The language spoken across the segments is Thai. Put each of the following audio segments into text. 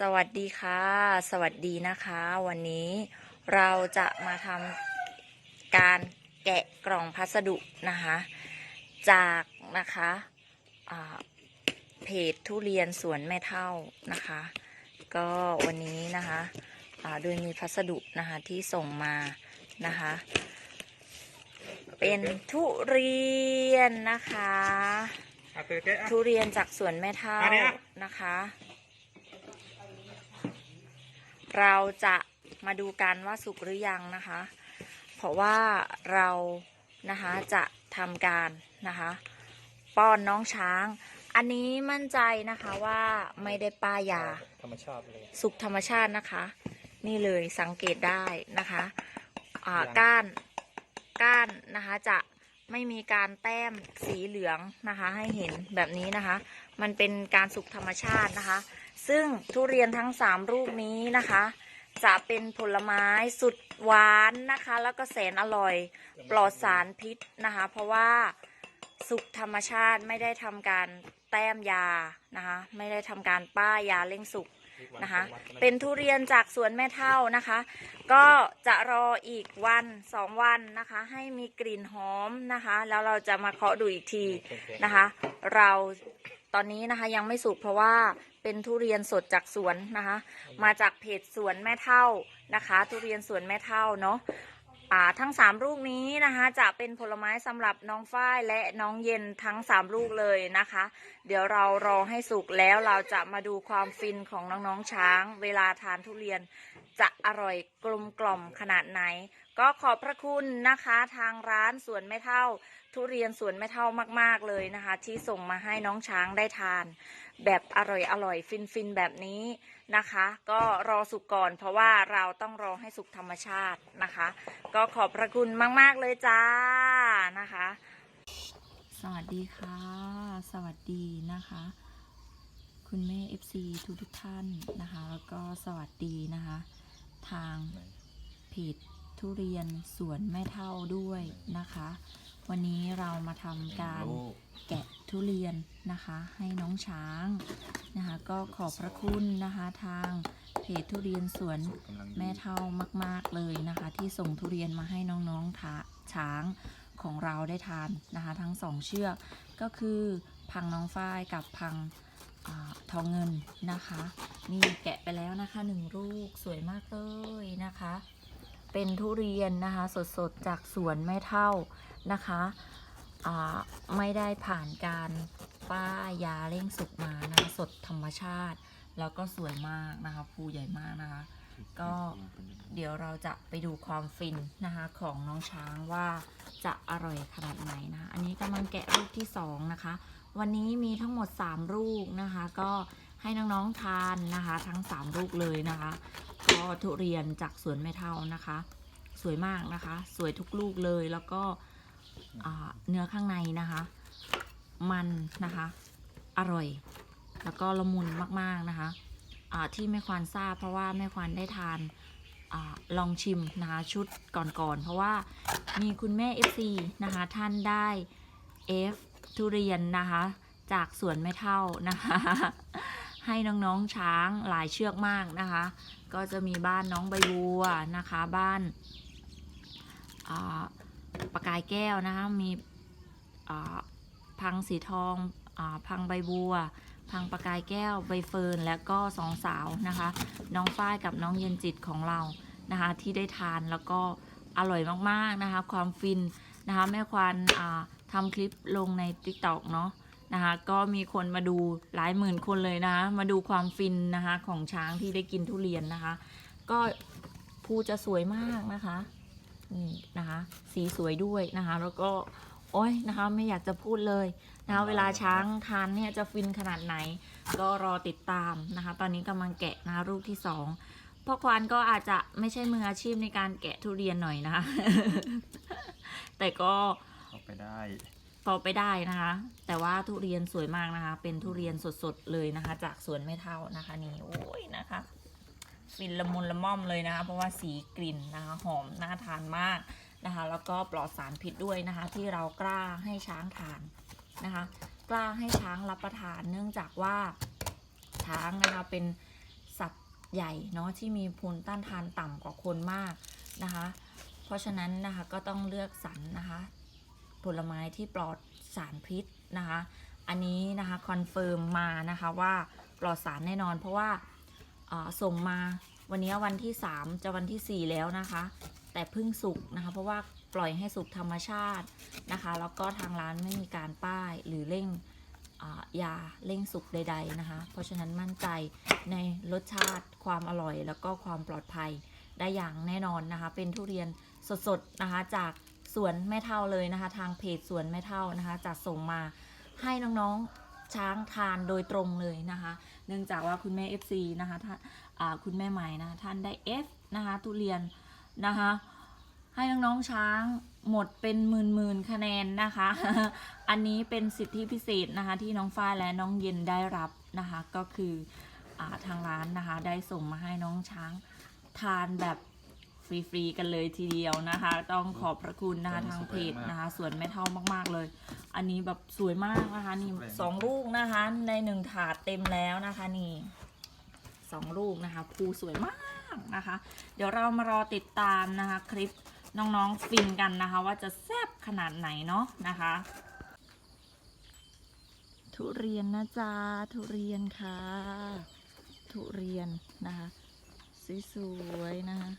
สวัสดีค่ะ สวัสดีนะคะ วันนี้เราจะมาทำการแกะกล่องพัสดุนะคะ จากนะคะอ่าเพจทุเรียนสวนแม่เท่านะคะ ก็วันนี้นะคะอ่าโดยมีพัสดุนะคะที่ส่งมานะคะ เป็นทุเรียนนะคะอะเตยแกะอะทุเรียนจากสวนแม่เท่าอันเนี้ยนะคะ เราจะมาดูกันว่าสุกหรือยังนะคะ เพราะว่าเรานะคะจะทำการนะคะ ป้อนน้องช้าง อันนี้มั่นใจนะคะว่าไม่ได้ป้ายยาธรรมชาติเลยสุกธรรมชาตินะคะ นี่เลยสังเกตได้นะคะอ่ายังก้านก้านนะคะจะไม่มีการแต้มสีเหลืองนะคะ ให้เห็นแบบนี้นะคะ มันเป็นการสุกธรรมชาตินะคะ ซึ่งทุเรียนทั้งสามลูกนี้นะคะ จะเป็นผลไม้สุดหวานนะคะ แล้วก็แสนอร่อย ปลอดสารพิษนะคะ เพราะว่าสุกธรรมชาติไม่ได้ทำการแต้มยานะคะ ไม่ได้ทำการป้ายยาเร่งสุกนะคะ เป็นทุเรียนจากสวนแม่เท่านะคะ ก็จะรออีกวันสองวันนะคะ ให้มีกลิ่นหอมนะคะ แล้วเราจะมาเคาะดูอีกทีนะคะ เรา ตอนนี้นะคะยังไม่สุกเพราะว่าเป็นทุเรียนสดจากสวนนะคะ มาจากเพจสวนแม่เท่านะคะ ทุเรียนสวนแม่เท่าเนาะอ่าทั้งสามลูกนี้นะคะจะเป็นผลไม้สำหรับน้องฝ้ายและน้องเย็นทั้งสามลูกเลยนะคะ เดี๋ยวเรารอให้สุกแล้วเราจะมาดูความฟินของน้องๆช้าง เวลาทานทุเรียนจะอร่อยกลมกล่อมขนาดไหน ก็ขอบพระคุณนะคะทางร้านสวนแม่เท่า ทุเรียนสวนแม่เท่ามาก ๆ เลยนะคะ ที่ส่งมาให้น้องช้างได้ทาน แบบอร่อยอร่อยฟินฟินแบบนี้นะคะ ก็รอสุกก่อน เพราะว่าเราต้องรอให้สุกธรรมชาตินะคะ ก็ขอบพระคุณมาก ๆ เลยจ้านะคะ สวัสดีค่ะ สวัสดีนะคะ คุณแม่ FC ทุกทุกท่านนะคะ แล้วก็สวัสดีนะคะ ทางเพจ ทุเรียนสวนแม่เท่าด้วยนะคะ วันนี้เรามาทำการแกะทุเรียนนะคะ ให้น้องช้างนะคะ ก็ขอบพระคุณนะคะทางเพจทุเรียนสวนแม่เท่ามาก ๆเลยนะคะ ที่ส่งทุเรียนมาให้น้องๆทาช้างของเราได้ทานนะคะ ทั้งสองเชือกก็คือพังน้องฝ้ายกับพังอาทองเงินนะคะ นี่แกะไปแล้วนะคะหนึ่งลูกสวยมากเลยนะคะ เป็นทุเรียนนะคะ สดๆ จากสวนแม่เท่านะคะอ่าไม่ได้ผ่านการป้ายยาเร่งสุกมานะคะสดธรรมชาติ แล้วก็สวยมากนะคะภูใหญ่มากนะคะ ก็เดี๋ยวเราจะไปดูความฟินนะคะของน้องช้างว่าจะอร่อยขนาดไหนนะคะอันนี้กำลังแกะลูกที่สองนะคะ วันนี้มีทั้งหมด 3 ลูกนะคะ ก็ ให้น้องๆทานนะคะ ทั้ง 3 ลูกเลยนะคะก็ทุเรียนจากสวนแม่เท่านะคะ สวยมากนะคะ สวยทุกลูกเลยแล้วก็เนื้อข้างในนะคะ มันนะคะ อร่อย แล้วก็ละมุนมากๆนะคะที่แม่ควานทราบเพราะว่าแม่ควานได้ทานอลองชิมนะคะชุดก่อนๆ เพราะว่ามีคุณแม่ FC นะคะ ท่านได้ F ทุเรียนนะคะ จากสวนแม่เท่านะคะ ให้น้องๆช้างหลายเชือกมากนะคะ ก็จะมีบ้านน้องใบบัวนะคะ บ้านอ่าปากายแก้วนะคะ มีพังสีทองอพังใบบัว พังปากายแก้วใบเฟิร์นและก็สองสาวนะคะ น้องฝ้ายกับน้องเย็นจิตของเรานะคะ ที่ได้ทานแล้วก็อร่อยมากๆนะคะ ความฟินนะคะ แม่ควานทำคลิปลงใน t ิ k t o k เนาะ นะคะ ก็มีคนมาดูหลายหมื่นคนเลยนะคะ มาดูความฟินนะคะของช้างที่ได้กินทุเรียนนะคะ ก็ภูจะสวยมากนะคะนี่นะคะ สีสวยด้วยนะคะ แล้วก็โอ้ยนะคะไม่อยากจะพูดเลยนะคะเวลาช้างทานเนี่ยจะฟินขนาดไหน ก็รอติดตามนะคะ ตอนนี้กำลังแกะนะคะรูปที่สองพ่อควานก็อาจจะไม่ใช่มืออาชีพในการแกะทุเรียนหน่อยนะคะ แต่ก็เข้าไปได้ พอไปได้นะคะ แต่ว่าทุเรียนสวยมากนะคะ เป็นทุเรียนสดๆเลยนะคะ จากสวนไม่เท่านะคะ นี่โอ้ยนะคะฟินละมุนละม่อมเลยนะคะ เพราะว่าสีกลิ่นนะคะหอมน่าทานมากนะคะ แล้วก็ปลอดสารพิษด้วยนะคะ ที่เรากล้าให้ช้างทานนะคะ กล้าให้ช้างรับประทานเนื่องจากว่าช้างนะคะเป็นสัตว์ใหญ่เนาะที่มีภูมิต้านทานต่ำกว่าคนมากนะคะ เพราะฉะนั้นนะคะก็ต้องเลือกสรรนะคะ ผลไม้ที่ปลอดสารพิษนะคะ อันนี้นะคะคอนเฟิร์มมานะคะว่าปลอดสารแน่นอน เพราะว่าาส่งมาวันนี้วันที่ 3 จะวันที่ 4 แล้วนะคะ แต่เพิ่งสุกนะคะ เพราะว่าปล่อยให้สุกธรรมชาตินะคะ แล้วก็ทางร้านไม่มีการป้ายหรือเร่งายาเร่งสุกใด ๆนะคะ เพราะฉะนั้นมั่นใจในรสชาติความอร่อย แล้วก็ความปลอดภัยได้อย่างแน่นอนนะคะ เป็นทุเรียนสดๆนะคะจาก สวนแม่เท่าเลยนะคะ ทางเพจสวนแม่เท่านะคะจัดส่งมาให้น้องๆช้างทานโดยตรงเลยนะคะ เนื่องจากว่าคุณแม่ FC นะคะท่านคุณแม่ใหม่นะะท่านได้ F นะคะทุเรียนนะคะให้น้องๆช้างหมดเป็นหมื่นๆคะแนนนะคะ อันนี้เป็นสิทธิพิเศษนะคะที่น้องฝ้ายและน้องเย็นได้รับนะคะ ก็คืออทางร้านนะคะได้ส่งมาให้น้องช้างทานแบบ ฟรีๆกันเลยทีเดียวนะคะ ต้องขอบพระคุณนะคะทางเพจนะคะส่วนแม่เท่ามากๆเลย อันนี้แบบสวยมากนะคะนี่สองลูกนะคะ ในหนึ่งถาดเต็มแล้วนะคะนี่สองลูกนะคะภูสวยมากนะคะ เดี๋ยวเรามารอติดตามนะคะคลิปน้องๆฟินกันนะคะ ว่าจะแซ่บขนาดไหนเนาะนะคะ ทุเรียนนะจ๊ะทุเรียนค่ะ ทุเรียนนะคะสวยๆนะคะ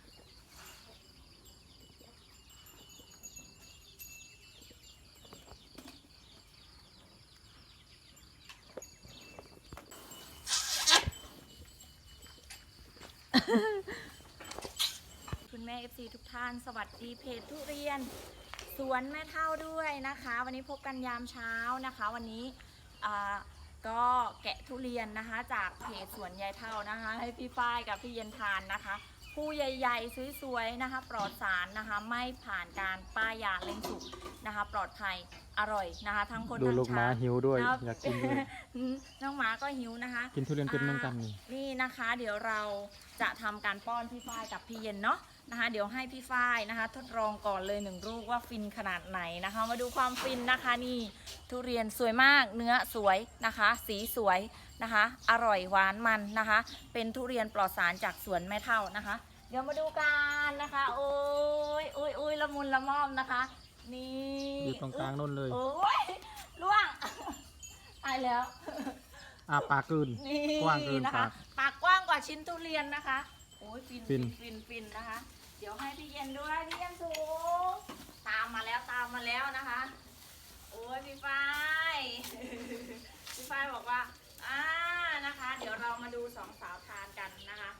FC ทุกท่าน สวัสดีเพจทุเรียน สวนแม่เท่าด้วยนะคะ วันนี้พบกันยามเช้านะคะ วันนี้อ่าก็แกะทุเรียนนะคะ จากเพจสวนยายเท่านะคะ ให้พี่ฝ้ายกับพี่เย็นทานนะคะผู้ใหญ่ๆสวยๆนะคะปลอดสารนะคะไม่ผ่านการป้ายยาเล่งสุกนะคะ ปลอดภัยอร่อยนะคะ ทั้งคนดูทั้งลูกม้าช้างหิวด้วยครับอยากกินด้วยน้องหมาก็หิวนะคะ กินทุเรียนเป็นเหมือนกันนี่นี่นะคะ เดี๋ยวเราจะทำการป้อนพี่ฝ้ายกับพี่เย็นเนาะ นะคะ เดี๋ยวให้พี่ฝ้ายนะคะ ทดลองก่อนเลยหนึ่งลูกว่าฟินขนาดไหนนะคะ มาดูความฟินนะคะนี่ทุเรียนสวยมาก เนื้อสวยนะคะ สีสวยนะคะ อร่อยหวานมันนะคะ เป็นทุเรียนปลอดสารจากสวนแม่เท่านะคะ เดี๋ยวมาดูกันนะคะ โอ้ยโอ้ยโอ้ยละมุนละม่อมนะคะ นี่อยู่ตรงกลางนู่นเลยโอ้ยล่วงตายแล้วอ่าปากกลืนนี่กว้างเกินนะคะปากปากกว้างกว่าชิ้นทุเรียนนะคะโอ้ยฟินฟิฟิน นฟินฟินนะคะ เดี๋ยวให้พี่เย็นด้วยพี่เย็นสูงตามมาแล้วตามมาแล้วนะคะ โอ้ยพี่ฝ้าย พี่ฝ้ายบอกว่าอ่านะคะ เดี๋ยวเรามาดูสองสาวทานกันนะคะ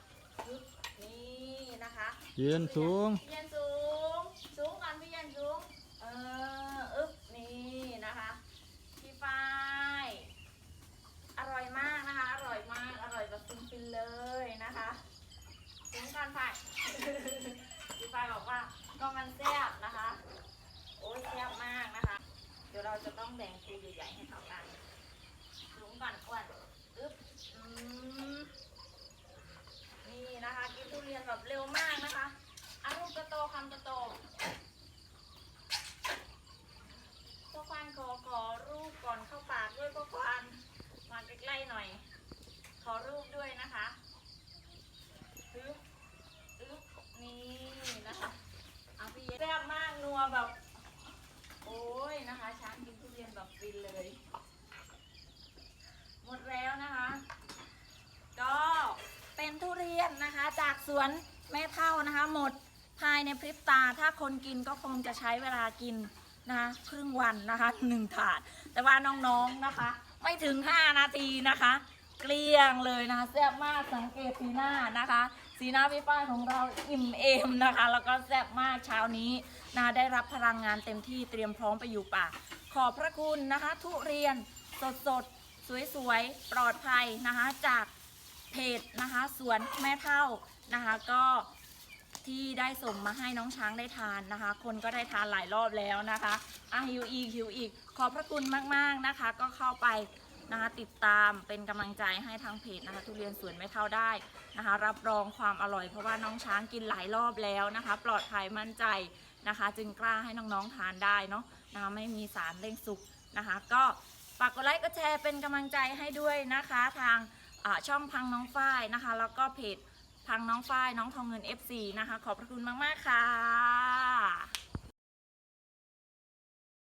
ปึ๊บนี่นะคะ ยืนสูงพี่เย็นสูง สูงก่อนพี่เย็นสูง เอออึ๊บนี่นะคะ พี่ฝ้าย อร่อยมากนะคะ อร่อยมาก อร่อยแบบฟินๆเลยนะคะ ถึงการฝ่ายพี่ฝ้ายบอกว่าก็มันแซ่บนะคะ โอ้ยแซ่บมากนะคะ เดี๋ยวเราจะต้องแบ่งปูใหญ่ๆให้เขากันสูงก่อนอ้วนอึ๊บอืมนี่นะคะกินทุเรียนแบบเร็วมากนะคะอันลูกโตๆคำโตๆพ่อควานขอขอรูปก่อนเข้าปากด้วยพ่อควานมาใกล้ๆหน่อย ขอรูปด้วยนะคะอึ๊บอึ๊บนี่นะคะเอาพี่เย็นแซ่บมากนัวแบบ โอ้ยนะคะ ช้างกินทุเรียนแบบฟินเลย หมดแล้วนะคะ ก็เป็นทุเรียนนะคะ จากสวนแม่เท่านะคะ หมดภายในพริบตา ถ้าคนกินก็คงจะใช้เวลากินนะคะครึ่งวันนะคะหนึ่งถาด แต่ว่าน้องๆนะคะ ไม่ถึง 5 นาทีนะคะ เกลี้ยงเลยนะคะแซ่บมากสังเกตสีหน้านะคะ สีหน้าพี่ป้ายของเราอิ่มเอมนะคะ แล้วก็แซ่บมากเช้านี้นะคะได้รับพลังงานเต็มที่เตรียมพร้อมไปอยู่ป่า ขอบพระคุณนะคะ ทุเรียนสดๆสวยๆปลอดภัยนะคะจาก เพจนะคะสวนแม่เท่านะคะ ก็ที่ได้ส่งมาให้น้องช้างได้ทานนะคะ คนก็ได้ทานหลายรอบแล้วนะคะอะหิวอีกหิวอีก ขอบพระคุณมากๆนะคะ ก็เข้าไปนะคะติดตามเป็นกำลังใจให้ทางเพจนะคะ ทุเรียนสวนแม่เท่าได้นะคะ รับรองความอร่อย เพราะว่าน้องช้างกินหลายรอบแล้วนะคะ ปลอดภัยมั่นใจนะคะ จึงกล้าให้น้องๆทานได้เนาะนะคะไม่มีสารเร่งสุกนะคะ ก็ฝากกดไลค์กดแชร์เป็นกำลังใจให้ด้วยนะคะ ทาง ช่องพังน้องฝ้ายนะคะ แล้วก็เพจพังน้องฝ้ายน้องทองเงิน FC นะคะ ขอบพระคุณมาก ๆ ค่ะ